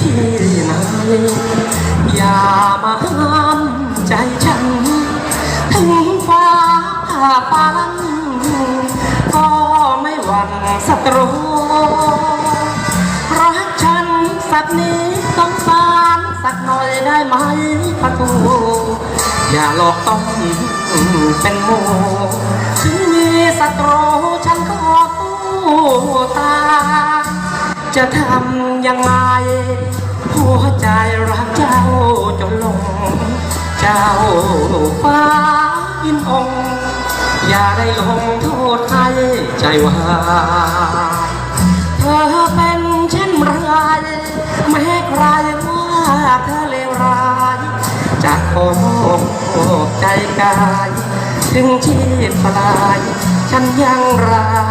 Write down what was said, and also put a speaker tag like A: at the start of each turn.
A: ที่ไหนอย่ามาห้ามใจฉัน ถึงฟ้าผ่าฟังก็ไม่หวั่นศัตรูรักฉันสักนิดต้องสารสักหน่อยได้ไหมพระทูอย่าหลอกต้องเป็นโมถึงมีศัตรู จะทำยังไงหัวใจรักเจ้าจนลง เจ้าฟ้าอินองอย่าได้ลงโทษให้ใจวาเธอเป็นเช่นไรแม้ใครว่าเธอเลวร้ายจะขอใจกาย ถึงชีพปลาย ฉันยังรัก